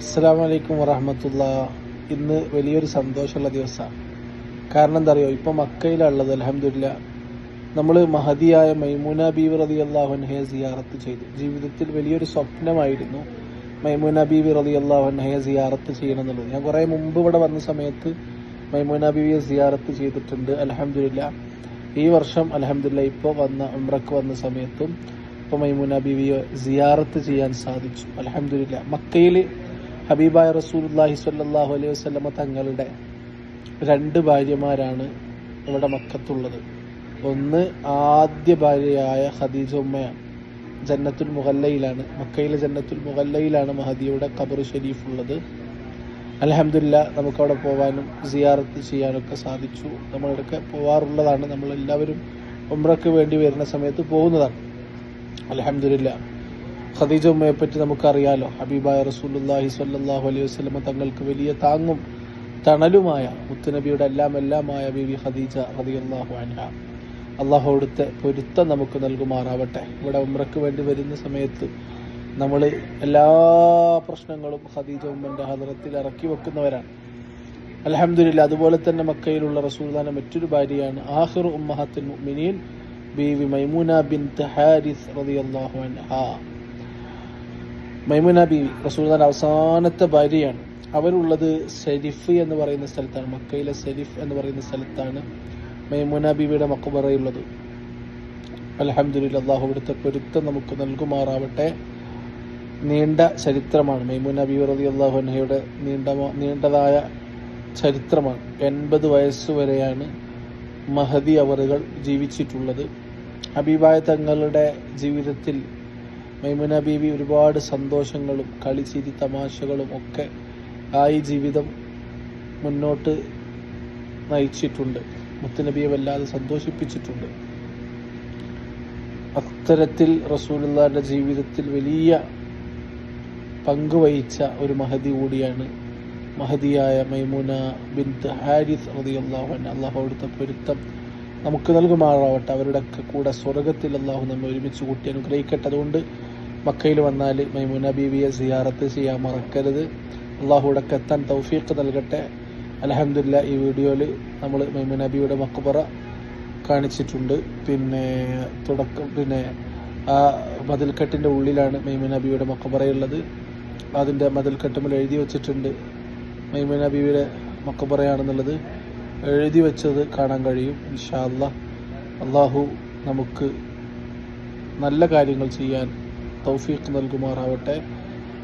അസ്സാം വലൈക്കും വറഹമത്തുള്ള. ഇന്ന് വലിയൊരു സന്തോഷമുള്ള ദിവസമാണ്. കാരണം എന്താ അറിയോ? ഇപ്പം മക്കയിലുള്ളത് അലഹമില്ല നമ്മൾ മഹതിയായ മൈമൂന ബീവി റതി അള്ളാഹുൻഹയെ സിയാറത്ത് ചെയ്തു. ജീവിതത്തിൽ വലിയൊരു സ്വപ്നമായിരുന്നു മൈമൂന ബീവി റതി അള്ളാഹുൻഹയെ സിയാറത്ത് ചെയ്യണം എന്നുള്ളത് ഞാൻ കുറേ മുമ്പ് ഇവിടെ വന്ന സമയത്ത് മൈമൂന ബീവിയെ സിയാറത്ത് ചെയ്തിട്ടുണ്ട്. അലഹമില്ല ഈ വർഷം അലഹമില്ല ഇപ്പോൾ വന്ന ഉംറക്ക് വന്ന സമയത്തും ഇപ്പോൾ മൈമൂന ബീവിയെ സിയാറത്ത് ചെയ്യാൻ സാധിച്ചു. അലഹമില്ല മക്കയിൽ ഹബീബായ റസൂലുല്ലാഹി സ്വല്ലല്ലാഹു അലൈഹി വസ്ലമ തങ്ങളുടെ രണ്ട് ഭാര്യമാരാണ് ഇവിടെ മക്കത്തുള്ളത്. ഒന്ന് ആദ്യ ഭാര്യയായ ഖദീജ ഉമ്മയാണ്. ജന്നത്തുൽ മുഹല്ലയിലാണ് മക്കയിലെ ജന്നത്തുൽ മുഹല്ലയിലാണ് മഹദിയുടെ ഖബർ ഷെരീഫ് ഉള്ളത് അലഹമില്ല നമുക്കവിടെ പോകാനും സിയാറത്ത് ചെയ്യാനൊക്കെ സാധിച്ചു. നമ്മളിടയ്ക്ക് പോവാറുള്ളതാണ്. നമ്മളെല്ലാവരും ഉമ്രക്ക് വേണ്ടി വരുന്ന സമയത്ത് പോകുന്നതാണ്. അലഹമില്ല ഖദീജ ഉമ്മയെ പറ്റി നമുക്കറിയാലോ. ഹബീബായ റസൂലുല്ലാഹി സ്വല്ലല്ലാഹു അലൈഹി വസല്ലമ തങ്ങൾക്ക് വലിയ താങ്ങും തണലുമായ മുത്തുനബിയുടെ എല്ലാം എല്ലാമായ ബീവി ഖദീജ റളിയല്ലാഹു അൻഹ. അള്ളാഹു അവിടുത്തെ പൊരുത്തം നമുക്ക് നൽകുമാറാവട്ടെ. ഇവിടെ ഉമ്രക്ക് വേണ്ടി വരുന്ന സമയത്ത് നമ്മൾ എല്ലാ പ്രശ്നങ്ങളും ഖദീജ ഉമ്മന്റെ ഹദറത്തിൽ ഇറക്കി വെക്കുന്നവരാണ്. അലഹമില്ല അതുപോലെ തന്നെ മക്കയിലുള്ള റസൂൽദാന മറ്റൊരു ഭാര്യയാണ് ആഹിർ ഉമ്മഹത്തുൽ മുഅ്മിനീൻ ബീവി മൈമൂന ബിൻ ഹാരിസ് റളിയല്ലാഹു അൻഹ. മൈമുന ബി റസൂൽദാൻ അവസാനത്തെ ഭാര്യയാണ്. അവരുള്ളത് സെരിഫ് എന്ന് പറയുന്ന സ്ഥലത്താണ് മക്കയിലെ സെരിഫ് എന്ന് പറയുന്ന സ്ഥലത്താണ് മൈമുന ബീവിയുടെ മക്കുബറയുള്ളത് അലഹമ്മദില്ല അള്ളാഹു ഇവിടുത്തെ പൊരുത്തം നമുക്ക് നൽകുമാറാവട്ടെ. നീണ്ട ചരിത്രമാണ്. മൈമുന ബീവി റതി അള്ളാഹുനഹയുടെ നീണ്ട നീണ്ടതായ ചരിത്രമാണ്. എൺപത് വയസ്സ് വരെയാണ് മഹദി അവറുകൾ ജീവിച്ചിട്ടുള്ളത്. ഹബീബായ തങ്ങളുടെ ജീവിതത്തിൽ മൈമുന ബീവി ഒരുപാട് സന്തോഷങ്ങളും കളിച്ചിരി തമാശകളും ഒക്കെ ആയി ജീവിതം മുന്നോട്ട് നയിച്ചിട്ടുണ്ട്. മുത്തുനബിയെ വല്ലാതെ സന്തോഷിപ്പിച്ചിട്ടുണ്ട്. അത്തരത്തിൽ റസൂലുള്ളാഹിന്റെ ജീവിതത്തിൽ വലിയ പങ്കുവഹിച്ച ഒരു മഹതി കൂടിയാണ് മഹതിയായ മൈമുന ബിൻ ഹാരിസ് അൻഹ. അള്ളാഹു അവിടുത്തെ പൊരുത്തം നമുക്ക് നൽകുമാറാവട്ടെ. അവരുടെ ഒക്കെ കൂടെ സ്വർഗത്തിൽ അള്ളാഹു നമ്മെ ഒരുമിച്ച് കൂട്ടി അനുഗ്രഹിക്കട്ടെ. അതുകൊണ്ട് മക്കയിൽ വന്നാൽ മൈമുന ബീവിയെ സിയാറത്ത് ചെയ്യാൻ മറക്കരുത്. അള്ളാഹുടൊക്കെ എത്താൻ തൗഫീഖ് നൽകട്ടെ. അലഹമില്ല ഈ വീഡിയോയിൽ നമ്മൾ മൈമുന ബീവിയുടെ മക്കുപറ കാണിച്ചിട്ടുണ്ട്. പിന്നെ തുടക്കം പിന്നെ ആ മതിൽക്കെട്ടിന്റെ ഉള്ളിലാണ് മൈമുന ബീവിയുടെ മക്കുപറയുള്ളത് അതിന്റെ മതിൽക്കെട്ടുമ്പോൾ എഴുതി വെച്ചിട്ടുണ്ട്. മൈമുന ബീവിയുടെ മക്കബറയാണെന്നുള്ളത് എഴുതി വെച്ചത് കാണാൻ കഴിയും ഇൻഷാ അല്ലാ അള്ളാഹു നമുക്ക് നല്ല കാര്യങ്ങൾ ചെയ്യാൻ തൗഫീഖ് നൽകുമാറാവട്ടെ.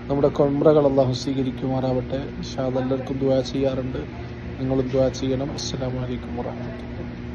നമ്മുടെ കൊമ്രകൾ അള്ളാഹു സ്വീകരിക്കുമാറാവട്ടെ. അല്ലാ എല്ലാവർക്കും ദുആ ചെയ്യാറുണ്ട്. നിങ്ങളും ദുആ ചെയ്യണം. അസ്സാം അലൈക്കും വറഹ്മത്തുള്ളാഹി